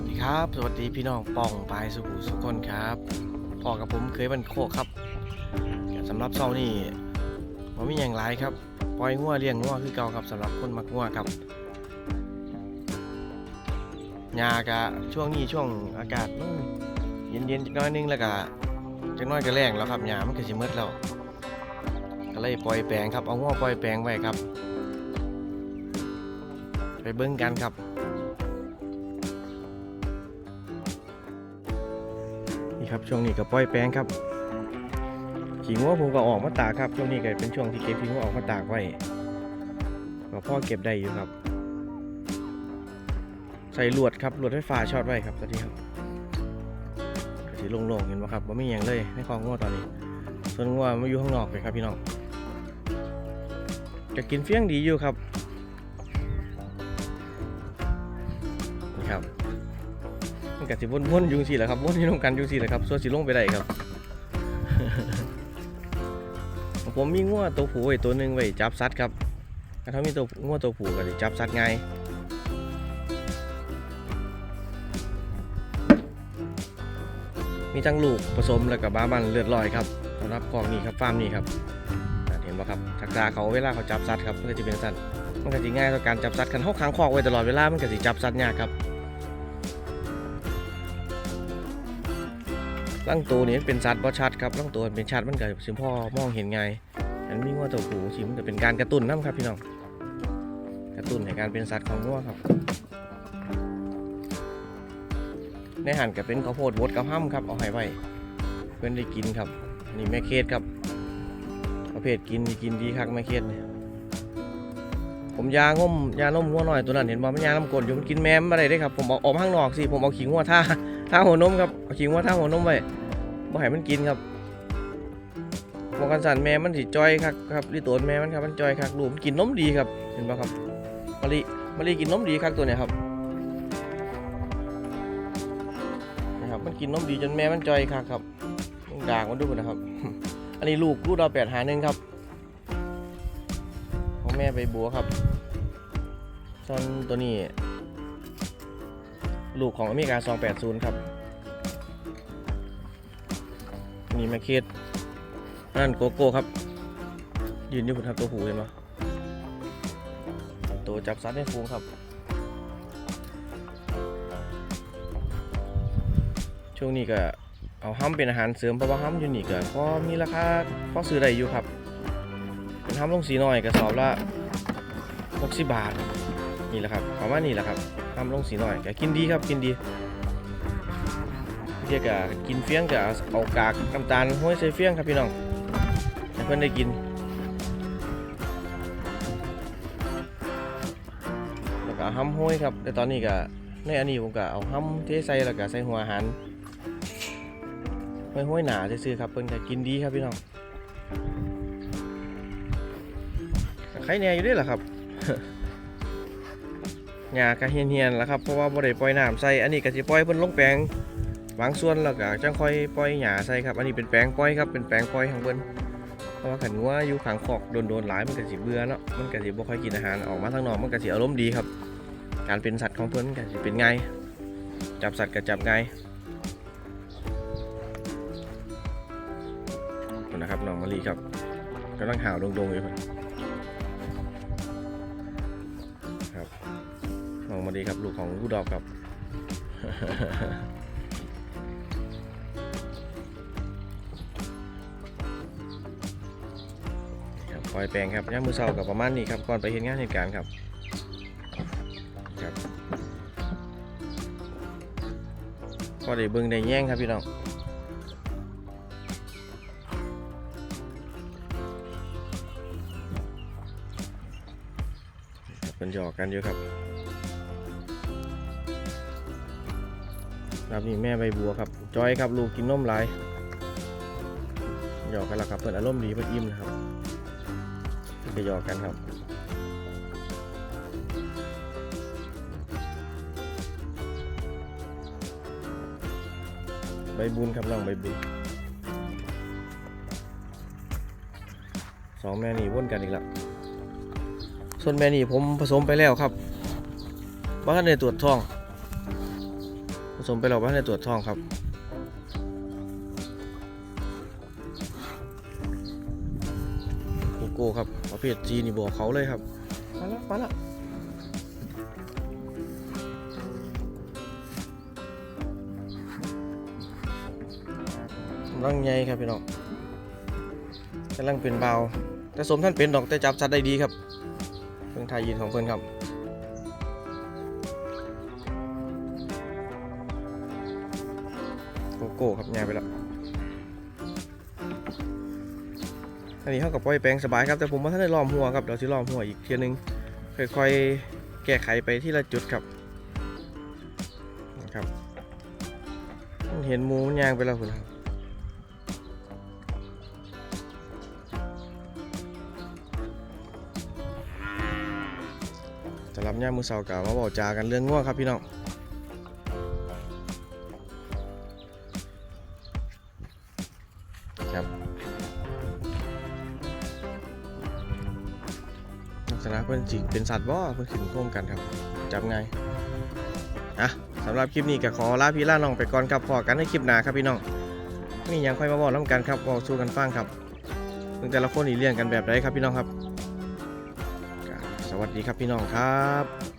วัสดีครับ สวัสดีพี่น้องป่องปลายสุขุสุขคนครับพ่อกับผมเคยบันโคกครับสำหรับเช้านี่ผมมีอย่างไรครับ ปล่อยงัวเลี้ยงงัวคือเก่าครับสำหรับคนมักงัวครับหญ้ากะช่วงนี้ช่วงอากาศมันเย็นๆจักน้อยนึงแล้วก็จักน้อยก็แรงแล้วครับหญ้ามันก็สิมืดแล้วก็เลยปล่อยแปลงครับเอางัวปล่อยแปลงไว้ครับ ไปเบิ้งกันครับ ครับช่วงนี้ก็ปล่อยแปลงครับขี้งัวผมก็ออกมาตากครับช่วงนี้ก็เป็นช่วงที่เก็บขี้งัวออกมาตากไว้ก็พ่อเก็บได้อยู่ครับ ใส่ลวดครับลวดไฟฟ้าช็อตไว้ครับตอนนี้ครับก็สีโล่งๆเห็นไหมครับว่าไม่ย่างเลยในคลองงัวตอนนี้ ส่วนงัวมาอยู่ข้างนอกเลยครับพี่น้องจะกินเฟี้ยงดีอยู่ครับนี่ครับ มันก็สิวนๆอยุงสิแหละครับวนอยู่ตรงกันยุงสิแหละครับส่วนสิลงไปได้ครับ ผมมีงัวตัวผู้ไว้ตัวหนึ่งไว้จับสัตว์ครับถ้ามีตัวงัวตัวผู้ก็จะจับสัตว์ง่ายมีทั้งลูกผสมแล้วก็บ้าบันเลือดลอยครับสำหรับกองนี้ครับฟาร์มนี้ครับเห็นไหมครับทักษะเขาเวลาเขาจับสัตว์ครับมันก็จะเป็นสัตว์มันก็จะง่ายต่อการจับสัตว์คันเขาขังคอกไว้ตลอดเวลามันก็จะจับสัตว์ยากครับ ร่างตัวนี้เป็นสัตว์บ่ชัดครับร่างตัวเป็นชัดมันก็สิพ่อมองเห็นไงอันนี้ว่าตัวผู้สิมันจะเป็นการกระตุ้นน้ำครับพี่น้องกระตุ้นในการเป็นสัตว์ของงัวครับ ในหันก็เป็นข้าวโพดบดกับห้ำครับเอาให้ไว้เพื่อนได้กินครับนี่แม่เคสครับประเภทกินกินดีครับแม่เคสเนี่ย ผมยางมยาล้มงัวหน่อยตัวนั้นเห็นบ่มันยาล้ำกดอยู่มันกินแมมอะไรได้ครับผมเอาออกข้างนอกสิผมเอาขิงงัวท่าท่าหัวนมครับเอาขิงว่าท่าหัวนมไว้บ่ให้มันกินครับบอกกันสันแม่มันสิจอยคักครับรีตัวแม่มันครับมันจอยคักลูกมันกินนมดีครับเห็นป่ะครับมะลิมะลิกินนมดีคักตัวเนี้ยครับนะครับมันกินนมดีจนแม่มันจอยคักครับด่างมันดูนะครับ อันนี้ลูกลูกดาวแปดหาหนึ่งครับของแม่ใบบัวครับ ส่วนตัวนี้ ลูกของอเมริกา 280 ครับ นี่แมคเคสนั่นโกโก้ครับ ยืนอยู่บนทับตัวหูเห็นไหมตัวจับซัดในฟูงครับ ช่วงนี้ก็เอาห้ำเป็นอาหารเสริมเพราะว่าห้ำอยู่นี่ก็พอมีราคาพอซื้อได้อยู่ครับ เป็นห้ำลงสีหน้อยกระสอบละ60 บาท นี่แหละครับประมาณนี้แหละครับทำลงสีหน่อยก็กินดีครับกินดีเรียกกกินเฟี้ยงกับเอากากน้ำตาลห้อยใส่เฟี้ยงครับพี่น้องให้เพื่อนได้กิน แล้วก็ห้ำห้อยครับแต่ตอนนี้ก็ในอันนี้ผมก็เอาห้ำเทใส่แล้วก็ใส่หัวอาหารห้อยห้อยหนาซื่อๆครับเพิ่อนก็กินดีครับพี่น้องใครแน่อยู่ด้วยล่ะครับ หญ้าก็เฮียนๆแล้วครับเพราะว่าบ่ได้ปล่อยน้ำใส่อันนี้ก็สิปล่อยเพิ่นลงแปลงบางส่วนแล้วก็จังค่อยปล่อยหญ้าใส่ครับอันนี้เป็นแปลงปล่อยครับเป็นแปลงปล่อยของเพิ่นเพราะว่าขันงัวอยู่ข้างคอกโดนๆหลายมันก็สิเบื่อเนาะมันก็สิบ่ค่อยกินอาหารออกมาทางนอกมันก็สิอารมณ์ดีครับ การเป็นสัตว์ของเพิ่นก็สิเป็นไงจับสัตว์ก็จับไงนะครับน้องมะลิครับกำลังหาวดงๆอยู่เพิ่นครับ น้องมาดีครับลูกของลูดอกครับ ครับปล่อยแปลงครับย่ามือเสากับประมาณนี้ครับก่อนไปเห็นงานเหตุการณ์ครับครับก็ได้เบิ่งได้แย่งครับพี่น้องเป็นหยอกกันอยู่ครับ ครับนี่แม่ใบบัวครับจอยครับลูกกินนมหลายหยอกกันละครับเปิดอารมณ์ดีเปิดอิ่มนะครับจะหยอกกันครับใบบุญครับน้องใบบุญสองแม่นี่วนกันอีกแล้วส่วนแม่นี่ผมผสมไปแล้วครับว่าท่านในตรวจท้อง สมไปแล้วว่าในตรวจท้องครับโกโก้ครับประเภทจีนี่บอกเขาเลยครับมาแล้วมาแล้วกำลังใหญ่ครับพี่น้องกำลังเป็นเบาแต่สมท่านเป็นดอกแต่จับสัตว์ได้ดีครับเพิ่งทายยินของเพิ่นครับ โก้ครับยาไปแล้วอันนี้เท่ากับปล่อยแปลงสบายครับ แต่ผมว่าท่านได้ล้อมหัวครับเดี๋ยวจะล้อมหัวอีกเทียนึงค่อยๆ แก้ไขไปที่ละจุดครับนะครับ เห็นมูมันยางไปแล้วคุณครับจะรับย่ามมือเสาก่ามาบอกจากันเรื่องง่วงครับพี่น้อง ครับลักษณะเพื่อนจิเป็นสัตว์บ่เพื่อนขึ้นโค้งกันครับ จับไงอะสำหรับคลิปนี้ก็ขอลาพี่ล่าน้องไปก่อนครับพอกันในคลิปหน้าครับพี่น้องนี่ยังค่อยมาบอกน้ำกันครับบอกสู้กันฟังครับเพิ่งแต่ละคนนี่เลี้ยงกันแบบไรครับพี่น้องครับ สวัสดีครับพี่น้องครับ